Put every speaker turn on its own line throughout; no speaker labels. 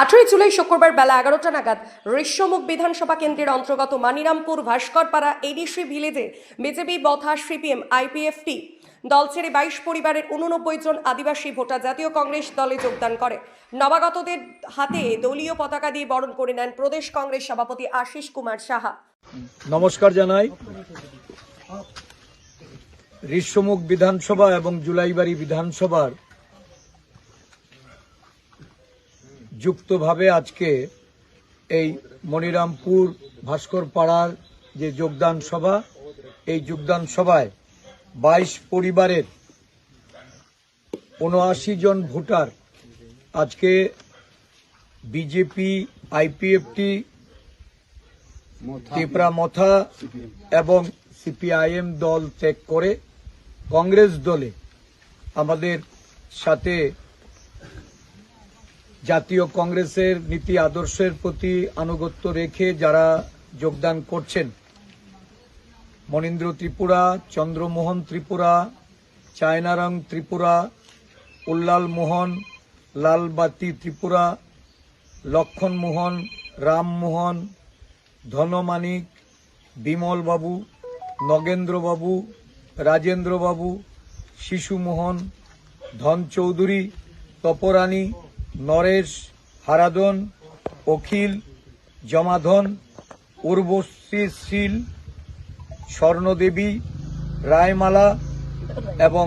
আঠেরোই জুলাই শুক্রবার বেলা এগারোটা নাগাদ ঋষ্যমুখ বিধানসভা কেন্দ্রের অন্তর্গত মানিরামপুর, ভাস্করপাড়া এডিসি ভিলেজে বিজেপি বথা সিপিএম আইপিএফটি দল ছেড়ে বাইশ পরিবারের উননব্বই জন আদিবাসী ভোটার জাতীয় কংগ্রেস দলে যোগদান করে। নবাগতদের হাতে দলীয় পতাকা দিয়ে বরণ করে নেন প্রদেশ কংগ্রেস সভাপতি আশিস কুমার সাহা।
নমস্কার জানাই। ঋষ্যমুখ বিধানসভা এবং জুলাইবাড়ি বিধানসভার যুক্তভাবে আজকে এই মনিরামপুর ভাস্কর পাড়ার যে যোগদান সভা, এই যোগদান সভায় বাইশ পরিবারের উনআশি জন ভোটার আজকে বিজেপি, আইপিএফটি, ত্রিপুরা মথা এবং সিপিআইএম দল ত্যাগ করে কংগ্রেস দলে আমাদের সাথে জাতীয় কংগ্রেসের নীতি আদর্শের প্রতি আনুগত্য রেখে যারা যোগদান করছেন, মনীন্দ্র ত্রিপুরা, চন্দ্রমোহন ত্রিপুরা, চায়নারং ত্রিপুরা, উল্লাল মোহন, লালবাতি ত্রিপুরা লক্ষণমোহন রামমোহন ধনমানিক বিমলবাবু নগেন্দ্রবাবু রাজেন্দ্রবাবু শিশুমোহন ধন চৌধুরী তপরানী নরেশ হারাদন অখিল, জমাধন উর্বশী শীল স্বর্ণদেবী, রায়মালা এবং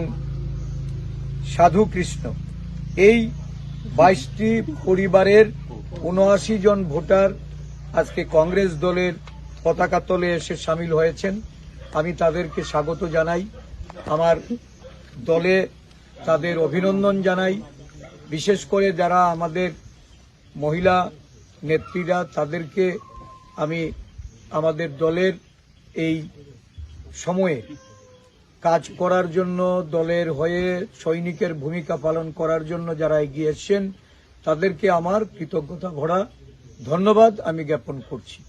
সাধু কৃষ্ণ এই বাইশটি পরিবারের উনআশি জন ভোটার আজকে কংগ্রেস দলের পতাকা তলে এসে সামিল হয়েছেন। আমি তাদেরকে স্বাগত জানাই। আমার দলে তাদের অভিনন্দন জানাই। বিশেষ করে যারা আমাদের মহিলা নেত্রীরা, তাদেরকে আমি আমাদের দলের এই সময়ে কাজ করার জন্য, দলের হয়ে সৈনিকের ভূমিকা পালন করার জন্য যারা এগিয়ে এসছেন, তাদেরকে আমার কৃতজ্ঞতা ভরা ধন্যবাদ আমি জ্ঞাপন করছি।